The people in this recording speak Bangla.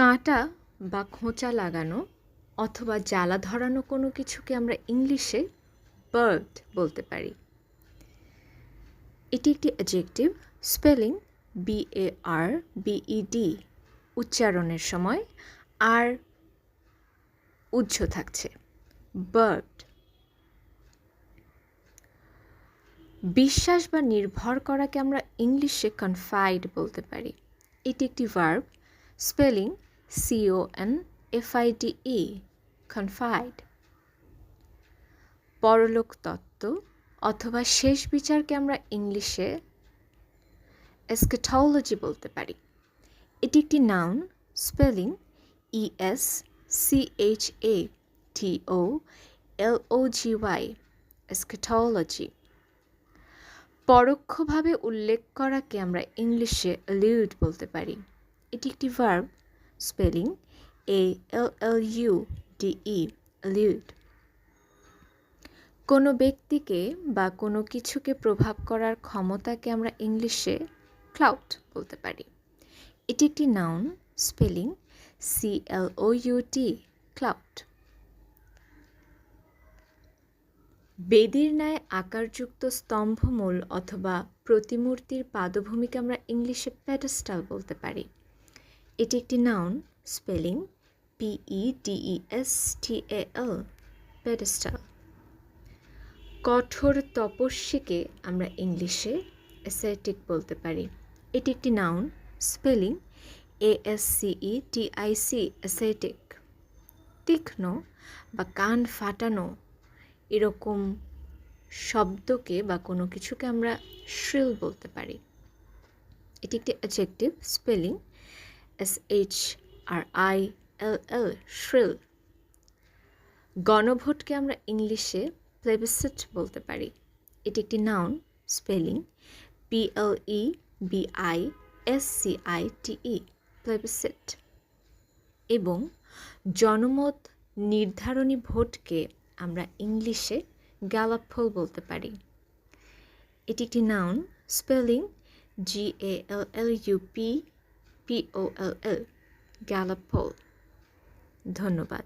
কাঁটা বা খোঁচা লাগানো অথবা জ্বালা ধরানো কোনো কিছুকে আমরা ইংলিশে বার্ড বলতে পারি। এটি একটি adjective spelling B A R B E D উচ্চারণের সময়, আর উজ্জ থাকছে বার্ড বিশ্বাস বা নির্ভর করাকে আমরা ইংলিশে কনফাইড বলতে পারি। এটি একটি verb spelling C O N F I D E confide পরলোক তত্ত্ব, অথবা শেষ বিচারকে আমরা ইংলিশে এসকেটলজি বলতে পারি। এটি একটি noun spelling E S C H A T O L O G Y eschatology পরোক্ষভাবে উল্লেখ করাকে আমরা ইংলিশে অ্যালিউড বলতে পারি। এটি একটি verb spelling A L L U D E allude কোনো ব্যক্তিকে বা কোনো কিছুকে প্রভাব করার ক্ষমতাকে আমরা ইংলিশে ক্লাউড বলতে পারি। এটি একটি noun spelling C L O U T clout বেদির ন্যায় আকারযুক্ত স্তম্ভমূল অথবা প্রতিমূর্তির পাদভূমিকে আমরা ইংলিশে প্যাডেস্টাল বলতে পারি। এটি একটি noun spelling P E D E S T L pedestal কঠোর তপস্বীকে আমরা ইংলিশে অ্যাসেটিক বলতে পারি। এটি একটি নাউন স্পেলিং এ এস সিই টি আই সি অ্যাসেটিক তীক্ষ্ণ বা কান ফাটানো এরকম শব্দকে বা কোনো কিছুকে আমরা শ্রিল বলতে পারি। এটি একটি adjective spelling S H R I L L shrill গণভোটকে আমরা ইংলিশে প্লেবিসিট বলতে পারি। এটি একটি noun spelling P L E B I S C I T E plebiscite এবং জনমত নির্ধারণী ভোটকে আমরা ইংলিশে গ্যালাপফল বলতে পারি। এটি একটি noun spelling G A L L U P P O L L Gallup poll ধন্যবাদ।